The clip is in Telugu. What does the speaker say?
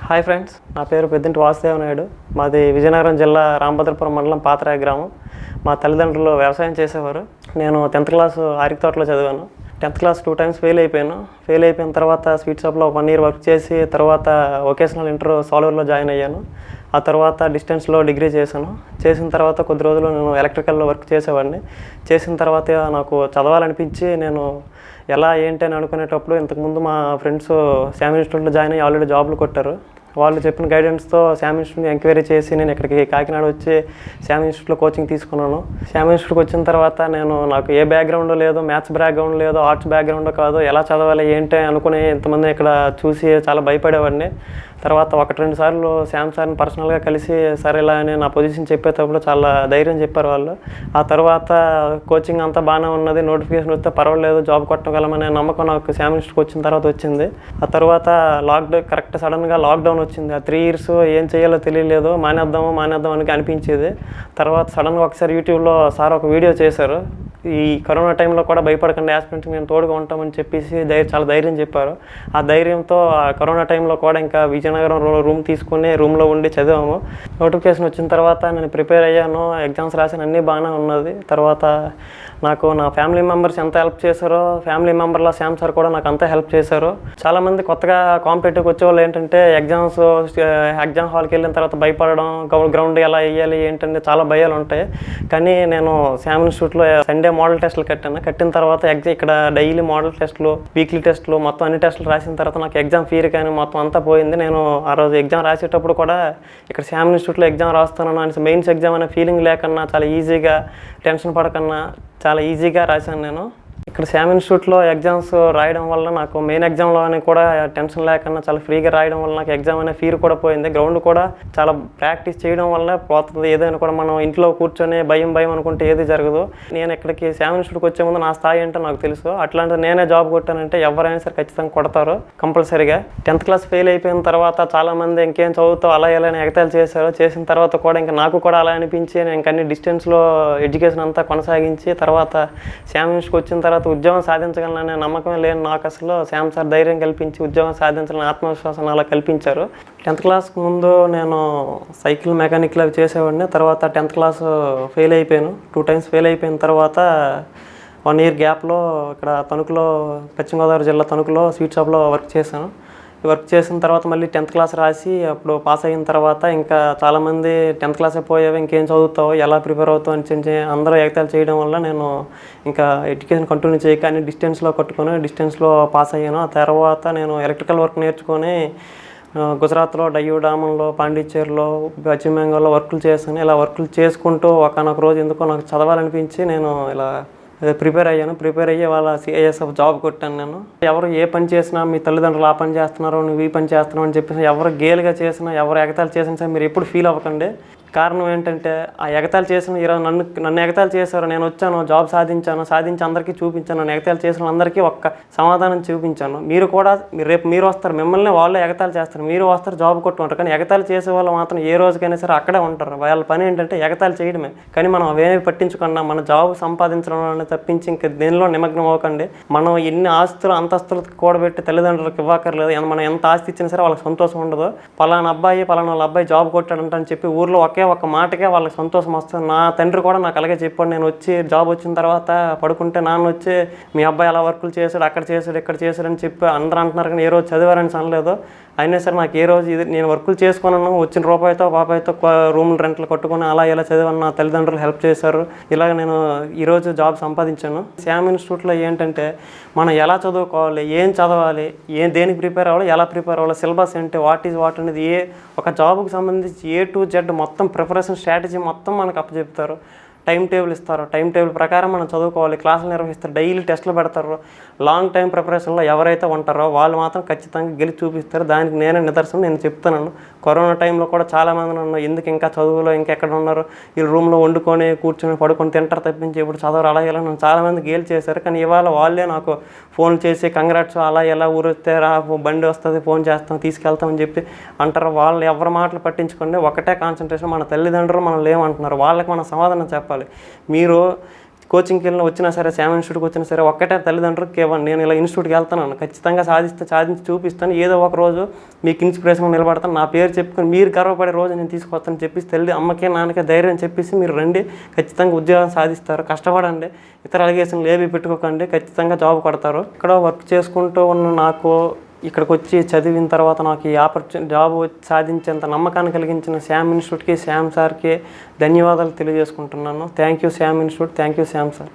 హాయ్ ఫ్రెండ్స్ నా పేరు పెద్దింటి వాసుదేవ నాయుడు మాది విజయనగరం జిల్లా రామభద్రపురం మండలం పాతరాయ గ్రామం. మా తల్లిదండ్రులు వ్యవసాయం చేసేవారు. నేను టెన్త్ క్లాస్ ఆరిక తోటలో చదివాను. Tenth class two times fail అయిపోయాను. ఫెయిల్ అయిపోయిన తర్వాత స్వీట్ షాప్లో వన్ ఇయర్ వర్క్ చేసి తర్వాత వొకేషనల్ ఇంటర్ సాల్వర్లో జాయిన్ అయ్యాను. ఆ తర్వాత డిస్టెన్స్లో డిగ్రీ చేశాను. చేసిన తర్వాత కొద్ది రోజులు నేను ఎలక్ట్రికల్లో వర్క్ చేసేవాడిని. చేసిన తర్వాత నాకు చదవాలనిపించి నేను ఎలా ఏంటి అని అనుకునేటప్పుడు ఇంతకుముందు మా ఫ్రెండ్స్ శామ్ ఇన్స్టిట్యూట్లో జాయిన్ అయ్యి ఆల్రెడీ జాబ్లు కొట్టారు. వాళ్ళు చెప్పిన గైడెన్స్తో శామ్ ఇన్స్టిట్యూట్ని ఎంక్వైరీ చేసి నేను ఇక్కడికి కాకినాడ వచ్చి శామ్ ఇన్స్టిట్యూట్లో కోచింగ్ తీసుకున్నాను. శామ్ ఇన్స్టిట్యూట్కి వచ్చిన తర్వాత నేను నాకు ఏ బ్యాక్గ్రౌండ్ లేదు మ్యాథ్స్ బ్యాక్గ్రౌండ్ లేదు ఆర్ట్స్ బ్యాక్గ్రౌండ్ కాదు ఎలా చదవాలి ఏంటి అనుకుని ఇంతమంది ఇక్కడ చూసి చాలా భయపడేవాడిని. తర్వాత ఒకటి రెండు సార్లు శామ్ సార్ని పర్సనల్గా కలిసి సరే ఇలా అని నా పొజిషన్ చెప్పేటప్పుడు చాలా ధైర్యం చెప్పారు వాళ్ళు. ఆ తర్వాత కోచింగ్ అంతా బాగానే ఉన్నది నోటిఫికేషన్ వస్తే పర్వాలేదు జాబ్ కొట్టగలమనే నమ్మకం నాకు శామ్ ఇన్స్టిట్యూట్కి వచ్చిన తర్వాత వచ్చింది. ఆ తర్వాత లాక్డౌన్ కరెక్ట్ సడన్గా లాక్డౌన్ వచ్చింది. ఆ త్రీ ఇయర్స్ ఏం చేయాలో తెలియలేదు. మానేద్దాము మానేద్దాం అని అనిపించేది. తర్వాత సడన్గా ఒకసారి యూట్యూబ్లో సార్ ఒక వీడియో చేశారు. ఈ కరోనా టైంలో కూడా భయపడకుండా యాస్పిరెంట్కి మేము తోడుగా ఉంటామని చెప్పేసి ధైర్యం చాలా ధైర్యం చెప్పారు. ఆ ధైర్యంతో ఆ కరోనా టైంలో కూడా ఇంకా విజయనగరం రూమ్ తీసుకుని రూమ్లో ఉండి చదివాము. నోటిఫికేషన్ వచ్చిన తర్వాత నేను ప్రిపేర్ అయ్యాను. ఎగ్జామ్స్ రాసాను అన్నీ బాగానే ఉన్నది. తర్వాత నాకు నా ఫ్యామిలీ మెంబర్స్ ఎంత హెల్ప్ చేశారో ఫ్యామిలీ మెంబర్ల శామ్ సార్ కూడా నాకు అంతా హెల్ప్ చేశారు. చాలామంది కొత్తగా కాంపిటేటివ్కి వచ్చేవాళ్ళు ఏంటంటే ఎగ్జామ్స్ ఎగ్జామ్ హాల్కి వెళ్ళిన తర్వాత భయపడడం గ్రౌండ్ ఎలా వేయాలి ఏంటంటే చాలా భయాలు ఉంటాయి కానీ నేను శామ్ ఇన్స్టిట్యూట్లో సండే మోడల్ టెస్ట్లు కట్టాను. కట్టిన తర్వాత ఎగ్జామ్ ఇక్కడ డైలీ మోడల్ టెస్ట్లు వీక్లీ టెస్టులు మొత్తం అన్ని టెస్ట్లు రాసిన తర్వాత నాకు ఎగ్జామ్ ఫీర్ కానీ మొత్తం అంతా పోయింది. నేను ఆ రోజు ఎగ్జామ్ రాసేటప్పుడు కూడా ఇక్కడ శామ్ ఇన్స్టిట్యూట్లో ఎగ్జామ్ రాస్తాను అనేసి మెయిన్స్ ఎగ్జామ్ అనే ఫీలింగ్ లేకన్నా చాలా ఈజీగా టెన్షన్ పడకన్నా చాలా ఈజీగా రాశాను నేను. ఇక్కడ శామ్ ఇన్స్టిట్యూట్లో ఎగ్జామ్స్ రాయడం వల్ల నాకు మెయిన్ ఎగ్జామ్లో అని కూడా టెన్షన్ లేకుండా చాలా ఫ్రీగా రాయడం వల్ల నాకు ఎగ్జామ్ అనే ఫీర్ కూడా పోయింది. గ్రౌండ్ కూడా చాలా ప్రాక్టీస్ చేయడం వల్ల పోతుంది. ఏదైనా కూడా మనం ఇంట్లో కూర్చొని భయం భయం అనుకుంటే ఏది జరగదు. నేను ఇక్కడికి శామ్ ఇన్స్టిట్యూట్కి వచ్చే ముందు నా స్థాయి ఏంటో నాకు తెలుసు. అట్లాంటి నేనే జాబ్ కొట్టానంటే ఎవరైనా సరే ఖచ్చితంగా కొడతారు కంపల్సరీగా. టెన్త్ క్లాస్ ఫెయిల్ అయిపోయిన తర్వాత చాలా మంది ఇంకేం చదువుతావు అలా ఇలా ఎగతాలు చేశారు. చేసిన తర్వాత కూడా ఇంకా నాకు కూడా అలా అనిపించి నేను ఇంకా అన్ని డిస్టెన్స్లో ఎడ్యుకేషన్ అంతా కొనసాగించి తర్వాత శామ్ ఇన్స్టిట్యూట్కి వచ్చిన తర్వాత ఉద్యోగం సాధించగలననే నమ్మకం లేని నాకు అసలు. శామ్ సార్ ధైర్యం కల్పించి ఉద్యోగం సాధించాలని ఆత్మవిశ్వాసం అలా కల్పించారు. టెన్త్ క్లాస్కి ముందు నేను సైకిల్ మెకానిక్లు అవి చేసేవాడిని. తర్వాత టెన్త్ క్లాస్ ఫెయిల్ అయిపోయాను. టూ టైమ్స్ ఫెయిల్ అయిపోయిన తర్వాత వన్ ఇయర్ గ్యాప్లో ఇక్కడ తణుకులో పశ్చిమ గోదావరి జిల్లా తణుకులో స్వీట్ షాప్లో వర్క్ చేశాను. వర్క్ చేసిన తర్వాత మళ్ళీ టెన్త్ క్లాస్ రాసి అప్పుడు పాస్ అయిన తర్వాత ఇంకా చాలామంది టెన్త్ క్లాస్ అయిపోయావు ఇంకేం చదువుతావు ఎలా ప్రిపేర్ అవుతావు అని చెప్పి అందరూ ఎగతాలు చేయడం వల్ల నేను ఇంకా ఎడ్యుకేషన్ కంటిన్యూ చేయక అని డిస్టెన్స్లో కట్టుకొని డిస్టెన్స్లో పాస్ అయ్యాను. ఆ తర్వాత నేను ఎలక్ట్రికల్ వర్క్ నేర్చుకొని గుజరాత్లో డయ్యూ డామంలో పాండిచ్చేరిలో పశ్చిమ బెంగాల్లో వర్కులు చేశాను. ఇలా వర్కులు చేసుకుంటూ ఒకనొక రోజు ఎందుకో నాకు చదవాలనిపించి నేను ఇలా ప్రిపేర్ అయ్యాను. ప్రిపేర్ అయ్యి వాళ్ళ సిఐఎస్ఎఫ్ జాబ్ కొట్టాను నేను. ఎవరు ఏ పని చేసినా మీ తల్లిదండ్రులు ఆ పని చేస్తున్నారో నువ్వు ఈ పని చేస్తున్నావు అని చెప్పేసి ఎవరు గేలుగా చేసినా ఎవరు ఎగతాలు చేసినా సరే మీరు ఎప్పుడు ఫీల్ అవ్వకండి. కారణం ఏంటంటే ఆ ఎగతాలు చేసిన ఈరోజు నన్ను నన్ను ఎగతాలు చేశారు నేను వచ్చాను జాబ్ సాధించాను సాధించి అందరికీ చూపించాను నన్ను ఎగతాలు చేసిన అందరికీ ఒక్క సమాధానం చూపించాను. మీరు కూడా మీరు రేపు మీరు వస్తారు మిమ్మల్ని వాళ్ళు ఎగతాలు చేస్తారు మీరు వస్తారు జాబ్ కొట్టుకుంటారు కానీ ఎగతాలు చేసే వాళ్ళు మాత్రం ఏ రోజుకైనా సరే అక్కడే ఉంటారు. వాళ్ళ పని ఏంటంటే ఎగతాలు చేయడమే. కానీ మనం అవేమి పట్టించకుండా మన జాబ్ సంపాదించడం అనేది తప్పించి ఇంక దేనిలో నిమగ్నం అవ్వకండి. మనం ఎన్ని ఆస్తులు అంతస్తులు కూడబెట్టి తల్లిదండ్రులకు ఇవ్వక్కర్లేదు. మనం ఎంత ఆస్తి ఇచ్చినా సరే వాళ్ళకి సంతోషం ఉండదు. పలానా అబ్బాయి పలానా వాళ్ళ అబ్బాయి జాబ్ కొట్టాడంట అని చెప్పి ఊర్లో ఒకే ఒక మాటకే వాళ్ళకి సంతోషం వస్తుంది. నా తండ్రి కూడా నాకు అలాగే చెప్పాడు. నేను వచ్చి జాబ్ వచ్చిన తర్వాత పడుకుంటే నాన్న వచ్చి మీ అబ్బాయి అలా వర్కులు చేశాడు అక్కడ చేశాడు ఇక్కడ చేశాడు అని చెప్పి అందరూ అంటున్నారు కానీ ఏ రోజు చదివారని అనలేదు అయినా సరే నాకు ఏ రోజు ఇది నేను వర్కులు చేసుకున్నాను వచ్చిన రూపాయితో పాపాయితో రూమ్ రెంట్లు కట్టుకొని అలా ఇలా చదివాను. నా తల్లిదండ్రులు హెల్ప్ చేశారు. ఇలాగ నేను ఈరోజు జాబ్ సంపాదించాను. శామ్ ఇన్స్టిట్యూట్లో ఏంటంటే మనం ఎలా చదువుకోవాలి ఏం చదవాలి ఏం దేనికి ప్రిపేర్ అవ్వాలి ఎలా ప్రిపేర్ అవ్వాలి సిలబస్ ఏంటి వాట్ ఈజ్ వాట్ అనేది ఏ ఒక జాబ్కి సంబంధించి ఏ టు జెడ్ మొత్తం ప్రిపరేషన్ స్ట్రాటజీ మొత్తం మనకు అప్పచెప్తారు. టైం టేబుల్ ఇస్తారు. టైం టేబుల్ ప్రకారం మనం చదువుకోవాలి. క్లాసులు నిర్వహిస్తారు. డైలీ టెస్టులు పెడతారు. లాంగ్ టైం ప్రిపరేషన్లో ఎవరైతే ఉంటారో వాళ్ళు మాత్రం ఖచ్చితంగా గెలిచి చూపిస్తారు. దానికి నేనే నిదర్శనం. నేను చెప్తున్నాను. కరోనా టైంలో కూడా చాలామంది నన్ను ఎందుకు ఇంకా చదువులో ఇంకెక్కడ ఉన్నారు? ఈ రూమ్లో వండుకొని కూర్చొని పడుకొని తింటారు తప్పించి ఇప్పుడు చదవరు అలా ఇలా నన్ను చాలామంది గేలు చేశారు కానీ ఇవాళ వాళ్ళే నాకు ఫోన్ చేసి కంగ్రాట్స్ అలా ఎలా ఊరు రా బండి వస్తుంది ఫోన్ చేస్తాం తీసుకెళ్తామని చెప్పి అంటారు. వాళ్ళు ఎవరి మాటలు పట్టించుకోండి. ఒకటే కాన్సన్ట్రేషన్. మన తల్లిదండ్రులు మనం లేమంటున్నారు వాళ్ళకి మనం సమాధానం చెప్పాలి. మీరు కోచింగ్కి వెళ్ళిన వచ్చినా సరే శామ్ ఇన్స్టిట్యూట్కి వచ్చినా సరే ఒక్కటే తల్లిదండ్రులకు ఇవ్వండి. నేను ఇలా ఇన్స్టిట్యూట్కి వెళ్తున్నాను. ఖచ్చితంగా సాధిస్తే సాధించి చూపిస్తాను. ఏదో ఒక రోజు మీకు ఇన్స్పిరేషన్ నిలబడతాను. నా పేరు చెప్పుకొని మీరు గర్వపడే రోజు నేను తీసుకొస్తాను చెప్పేసి తల్లి అమ్మకే నాన్నకే ధైర్యం చెప్పేసి మీరు రండి. ఖచ్చితంగా ఉద్యోగం సాధిస్తారు. కష్టపడండి. ఇతర అలిగేషన్లు ఏవి పెట్టుకోకండి. ఖచ్చితంగా జాబ్ కొడతారు. ఇక్కడ వర్క్ చేసుకుంటూ ఉన్న నాకు ఇక్కడికి వచ్చి చదివిన తర్వాత నాకు ఈ ఆపర్చునిటీ జాబ్ సాధించేంత నమ్మకాన్ని కలిగించిన శామ్ ఇన్స్టిట్యూట్కి శ్యామ్ సార్కి ధన్యవాదాలు తెలియజేసుకుంటున్నాను. Thank you Sam institute thank you Sam sir.